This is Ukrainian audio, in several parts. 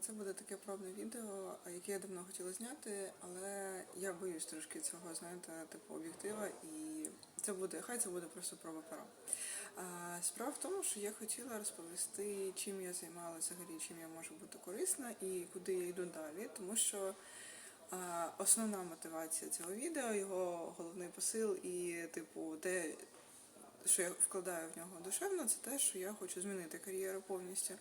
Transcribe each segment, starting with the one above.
Це буде таке пробне відео, яке я давно хотіла зняти, але я боюсь трошки цього, знаєте, типу об'єктива, і це буде, хай це буде просто проба пера. Справа в тому, що я хотіла розповісти, чим я займалася взагалі, чим я можу бути корисна і куди я йду далі, тому що основна мотивація цього відео, його головний посил і, типу, те, що я вкладаю в нього душевно, це те, що я хочу змінити кар'єру повністю.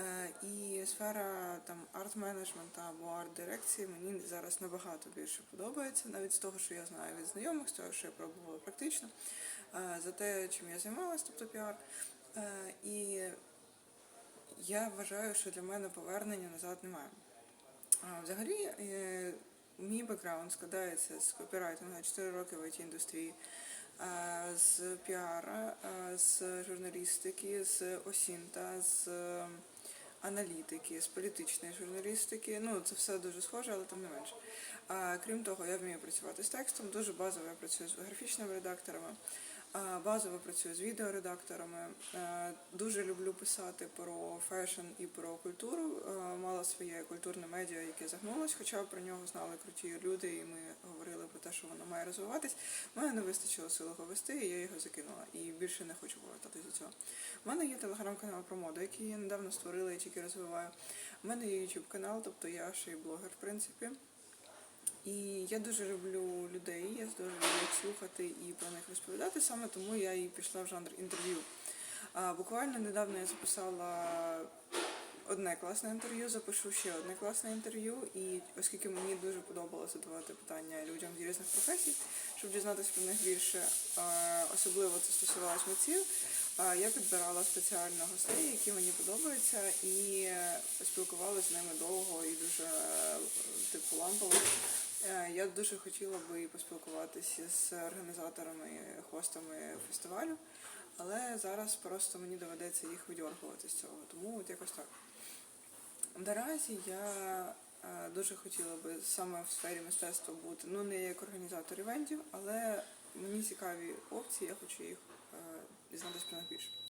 Е, І сфера там арт-менеджменту або арт-дирекції мені зараз набагато більше подобається, навіть з того, що я знаю від знайомих, з того, що я пробувала практично, е, за те, чим я займалась, тобто піар. Е, І я вважаю, що для мене повернення назад немає. Взагалі, мій бекграунд складається з копірайтингу 4 роки в it індустрії, з піара, з журналістики, з осінта, з аналітики, з політичної журналістики. Ну, це все дуже схоже, але там не менше. А, Крім того, я вмію працювати з текстом, дуже базово я працюю з графічними редакторами. А, Базово працюю з відеоредакторами. Е, Дуже люблю писати про фешн і про культуру. Е, Мала своє культурне медіа, яке загнулось, хоча про нього знали круті люди, і ми говорили про те, що воно має розвиватись. Мене не вистачило сил його вести, і я його закинула. І більше не хочу повертатися до цього. У мене є телеграм-канал про моду, який я недавно створила і тільки розвиваю. У мене є YouTube канал, тобто я ще й блогер, в принципі. І я дуже люблю людей, я слухати і про них розповідати. Саме тому я і пішла в жанр інтерв'ю. Буквально недавно я записала одне класне інтерв'ю, запишу ще одне класне інтерв'ю. І оскільки мені дуже подобалося задавати питання людям з різних професій, щоб дізнатися про них більше, особливо це стосувалось митців, я підбирала спеціально гостей, які мені подобаються, і е, поспілкувалася з ними довго і дуже е, типу лампово. Е, Я дуже хотіла би поспілкуватися з організаторами, хостами фестивалю, але зараз просто мені доведеться їх видьоргувати з цього. Тому от якось так. Наразі я е, дуже хотіла би саме в сфері мистецтва бути, ну не як організатор івентів, але мені цікаві опції, я хочу їх е, дізнатися про більше.